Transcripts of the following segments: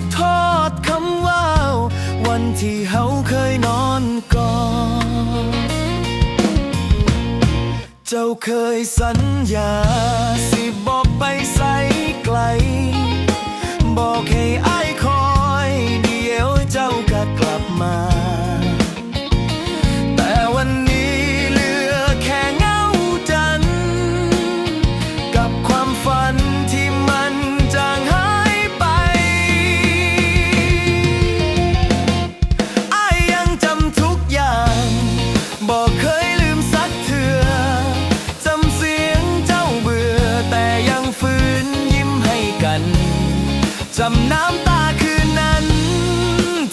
ดทอดคำว่าวันที่เฮาเคยนอนกอดเจ้าเคยสัญญา สิบอกไปใส่ไกล บอกให้อ กัน้ำตาคืนนั้น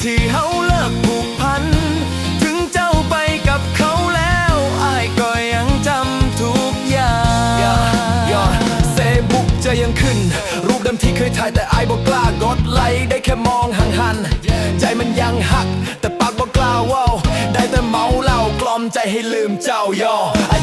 ที่เฮาเลิกผูกพัน ถึงเจ้าไปกับเขาแล้วอายก็ยังจำทุกอย่างยอเซบุกจะยังขึ้น รูปเดิมที่เคยถ่ายแต่อายบอกกล้ากดไลค์ได้แค่มองห่างหัน ใจมันยังหัก แต่ปากบอกกล้าว่าได้แต่เมาเหล้ากล่อมใจให้ลืมเจ้ายอ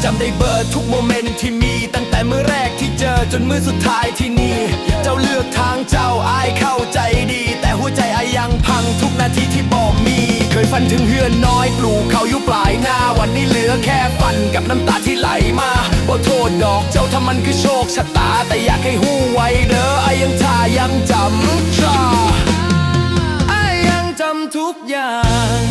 จำได้เบอร์ทุกโมเมนต์ที่มี ตั้งแต่มื้อแรกที่เจอจนมื้อสุดท้ายที่นี่ เจ้าเลือกทางเจ้าอายเข้าใจดี แต่หัวใจอายังพังทุกนาทีที่บอกมี เคยฝันถึงเฮือนน้อยปลูกเขาอยู่ปลายนาวันนี้เหลือแค่ฝันกับน้ำตาที่ไหลมาบ่โทษดอกเจ้าถ้ามันคือโชคชะตา แต่อยากให้หู้ไว้เด้ออายังทายังจำตราอายังจำทุกอย่าง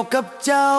ยวกับเจ้า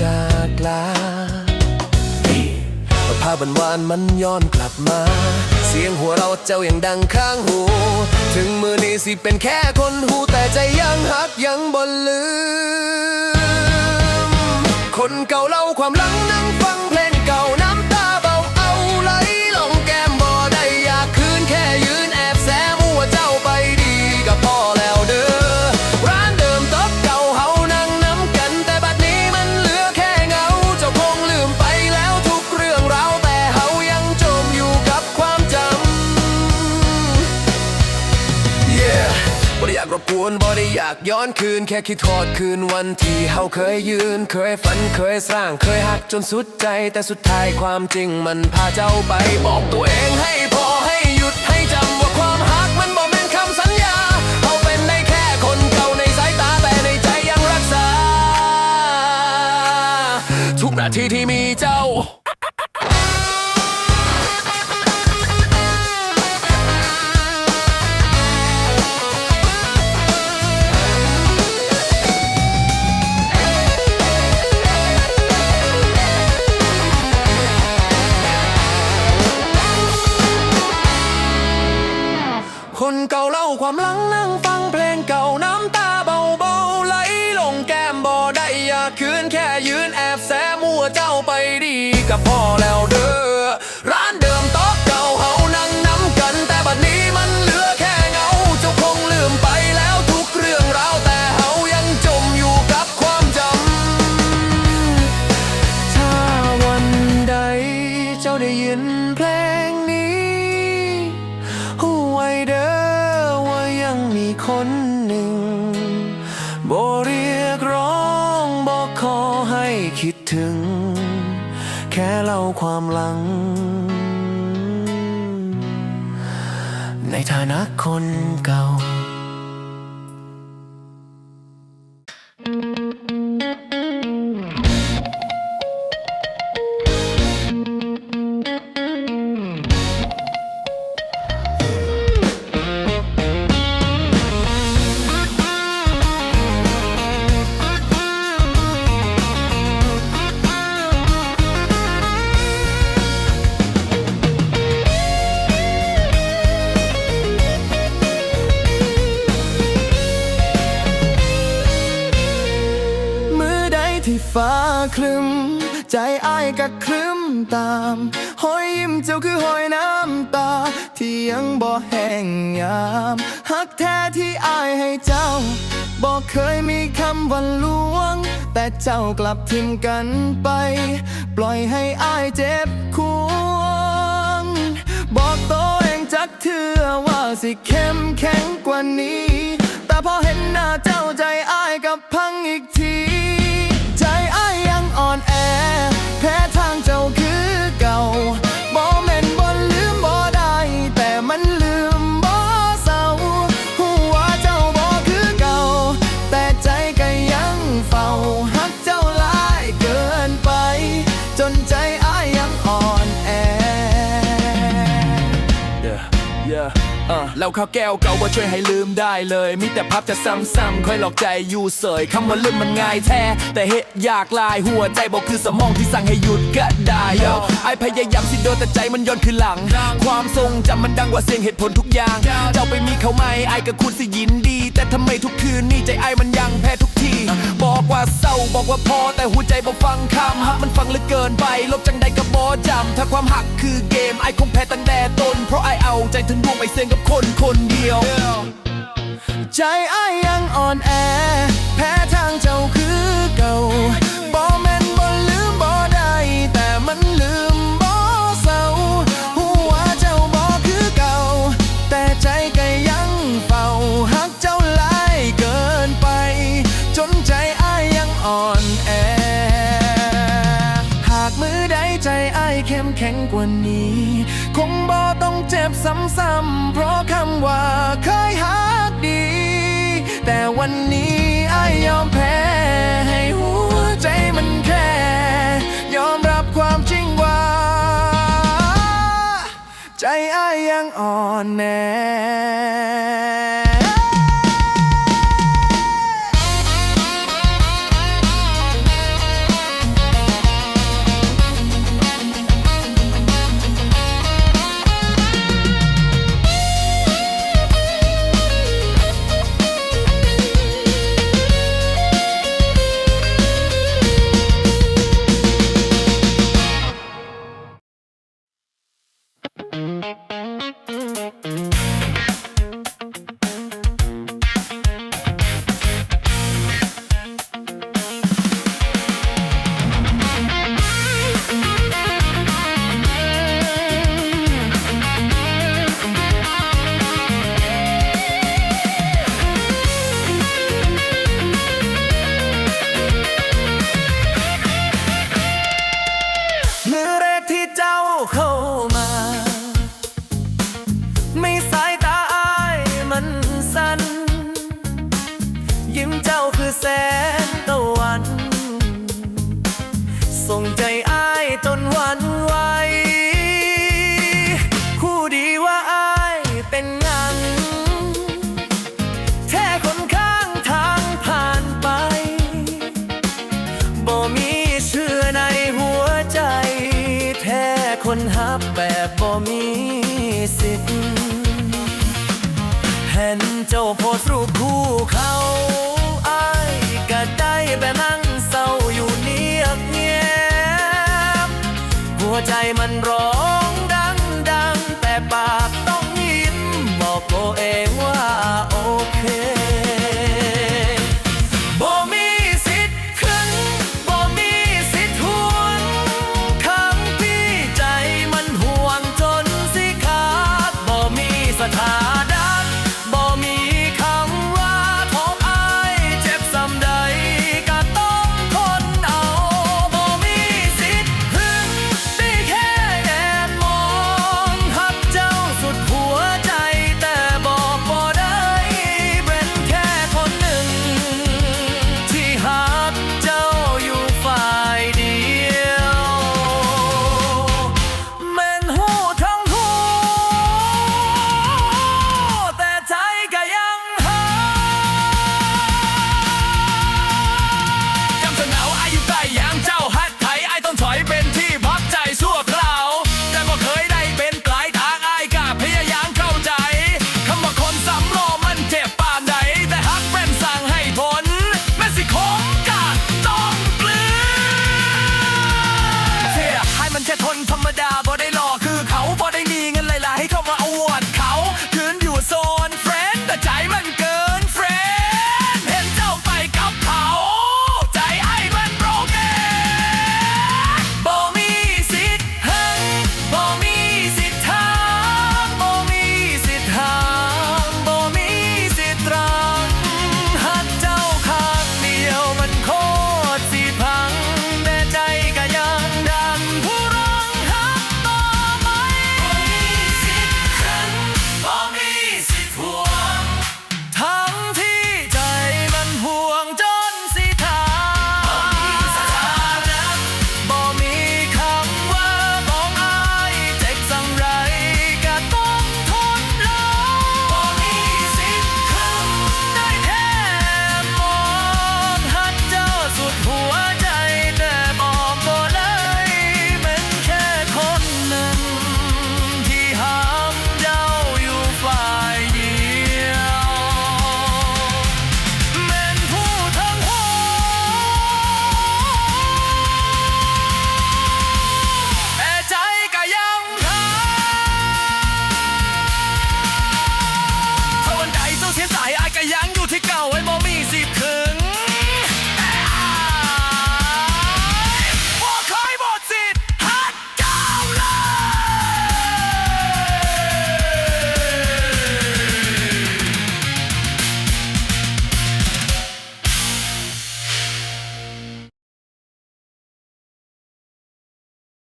จากลาภาพหวานมันย้อนกลับมา เสียงหัวเราเจ้ายังดังข้างหู ถึงมือนี้สิเป็นแค่คนหู แต่ใจยังหักยังบ่ลืม คนเก่าเล่าความหลังนั่งฟังเพลงเก่า รบกวนบ่ได้อยากย้อนคืน แค่คิดทอดคืนวันที่เฮาเคยยืน เคยฝันเคยสร้าง เคยหักจนสุดใจ แต่สุดท้ายความจริงมันพาเจ้าไปบอกตัวเองให้พอให้หยุดให้จำว่าความหักมันบ่แม่นคำสัญญาเฮาเป็นได้แค่คนเก่าในสายตาแต่ในใจยังรักษา ทุกนาทีที่มีเจ้า ความหลังนั่งฟัง ในฐานะคนเก่า ใจอ้ายก็ครึ้มตามหอยยิ้มเจ้าคือหอยน้ำตา ที่ยังบ่แห้งยามหักแท้ที่อ้ายให้เจ้าบอกเคยมีคำวันลวง แต่เจ้ากลับทิมกันไป ปล่อยให้อ้ายเจ็บควง บอกตัวเองจักเถื่อว่าสิเข้มแข็งกว่านี้ แต่พอเห็นหน้าเจ้าใจอ้ายกับพัง ข้าวแก้วเก่าว่าช่วยให้ลืมได้เลย มีแต่ภาพจะซ้ำๆค่อยหลอกใจอยู่เสยคำว่าลืมมันง่ายแท้ แต่เหตุอยากลายหัวใจบอกคือสมองที่สั่งให้หยุดก็ได้โยไอพยายามสิโดนแต่ใจมันย้อนคือหลัง ความทรงจำมันดังกว่าเสียงเหตุผลทุกอย่าง เจ้าไปมีเขาไหมไอกับคุณสิยินดี แต่ทำไมทุกคืนนี่ใจไอมันยังแพ้ทุกที ว่าเศร้าบอกว่าพอแต่หัวใจบอกฟังคำฮักมันฟังเหลือเกินไป ลบจังใดก็บอจำ ถ้าความหักคือเกมไอคงแพ้ตั้งแต่ต้น เพราะไอเอาใจถึงดวงไปเสียงกับคนคนเดียว ใจไอยยังอ่อนแอ แพ้ทางเจ้า ซ้ำๆเพราะคำว่าเคยหักดี แต่วันนี้ไอ้ายอมแพ้ ให้หัวใจมันแค่ ยอมรับความจริงว่า ใจไอ้ายยังอ่อนแอ แสงตะวัน ส่งใจอายจนวันไหวคู่ดีว่าอายเป็นงังแท้คนข้างทางผ่านไป บ่มีเชื่อในหัวใจ แท้คนฮับแบบบ่มีสิทธิ์เห็นเจ้าโพส